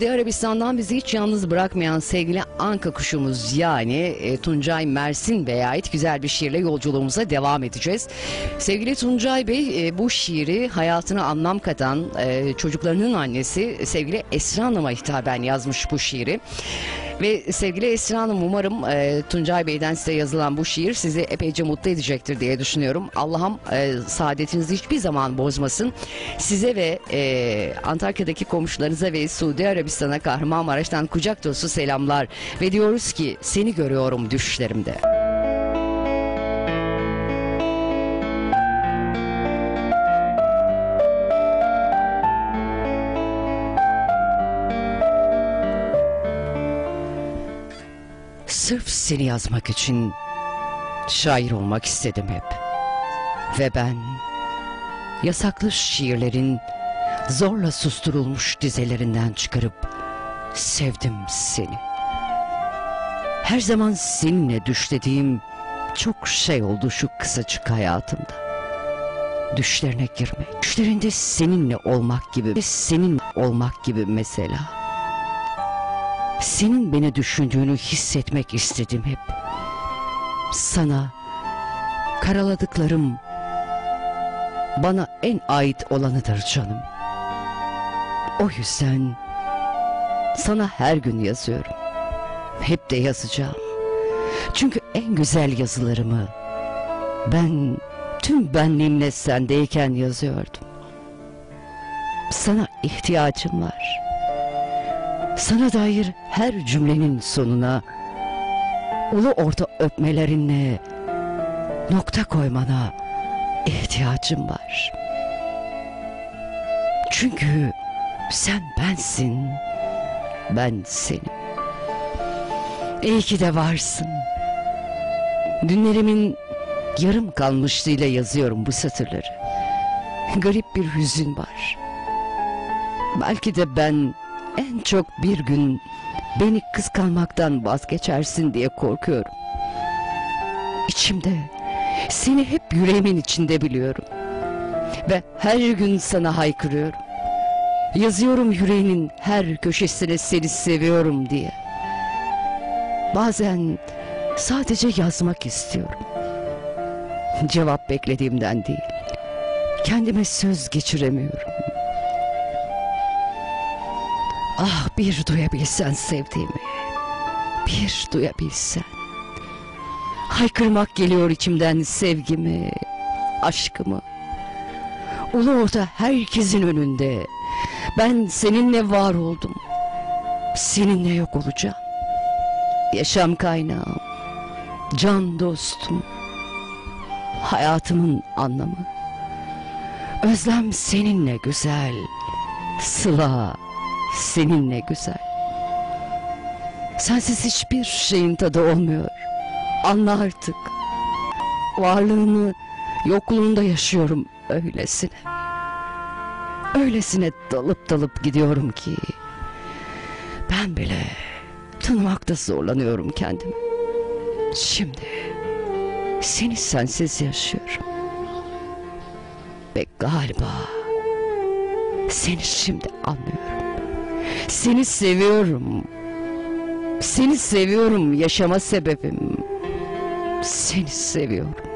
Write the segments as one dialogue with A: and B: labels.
A: Suudi Arabistan'dan bizi hiç yalnız bırakmayan sevgili Anka kuşumuz yani e, Tuncay Mersin Bey'e ait güzel bir şiirle yolculuğumuza devam edeceğiz. Sevgili Tuncay Bey e, bu şiiri hayatına anlam katan e, çocuklarının annesi sevgili Esra Hanım'a hitaben yazmış bu şiiri. Ve sevgili Esra Hanım umarım e, Tuncay Bey'den size yazılan bu şiir sizi epeyce mutlu edecektir diye düşünüyorum. Allah'ım e, saadetinizi hiçbir zaman bozmasın. Size ve e, Antakya'daki komşularınıza ve Suudi Arabistan'a Kahramanmaraş'tan kucak dolusu selamlar. Ve diyoruz ki seni görüyorum düşlerimde. Sırf seni yazmak için şair olmak istedim hep. Ve ben yasaklı şiirlerin zorla susturulmuş dizelerinden çıkarıp sevdim seni. Her zaman seninle düşlediğim çok şey oldu şu kısacık hayatımda. Düşlerine girmek, düşlerinde seninle olmak gibi, senin olmak gibi mesela. Senin beni düşündüğünü hissetmek istedim hep. Sana karaladıklarım bana en ait olanıdır canım. O yüzden sana her gün yazıyorum. Hep de yazacağım. Çünkü en güzel yazılarımı ben tüm benliğimle sendeyken yazıyordum. Sana ihtiyacım var. Sana dair her cümlenin sonuna ulu orta öpmelerinle nokta koymana ihtiyacım var. Çünkü sen bensin, ben senim. İyi ki de varsın. Günlerimin yarım kalmışlığıyla yazıyorum bu satırları. Garip bir hüzün var. Belki de ben en çok bir gün beni kıskanmaktan vazgeçersin diye korkuyorum. İçimde seni hep yüreğimin içinde biliyorum. Ve her gün sana haykırıyorum. Yazıyorum yüreğinin her köşesine seni seviyorum diye. Bazen sadece yazmak istiyorum. Cevap beklediğimden değil. Kendime söz geçiremiyorum. Ah bir duyabilsen sevdiğimi. Bir duyabilsen. Haykırmak geliyor içimden sevgimi, aşkımı. Ulu orta herkesin önünde. Ben seninle var oldum. Seninle yok olacağım. Yaşam kaynağım. Can dostum. Hayatımın anlamı. Özlem seninle güzel. Sıla seninle güzel. Sensiz hiçbir şeyin tadı olmuyor. Anla artık. Varlığını yokluğunda yaşıyorum öylesine. Öylesine dalıp dalıp gidiyorum ki ben bile tanımakta zorlanıyorum kendimi. Şimdi seni sensiz yaşıyorum. Ve galiba seni şimdi anlıyorum. Seni seviyorum. Seni seviyorum yaşama sebebim. Seni seviyorum.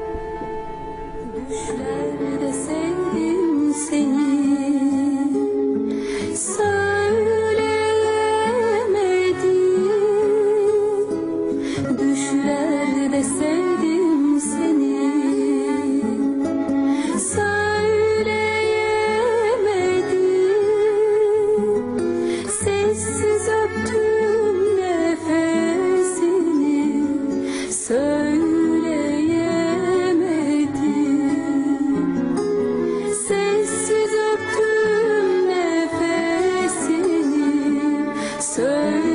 A: say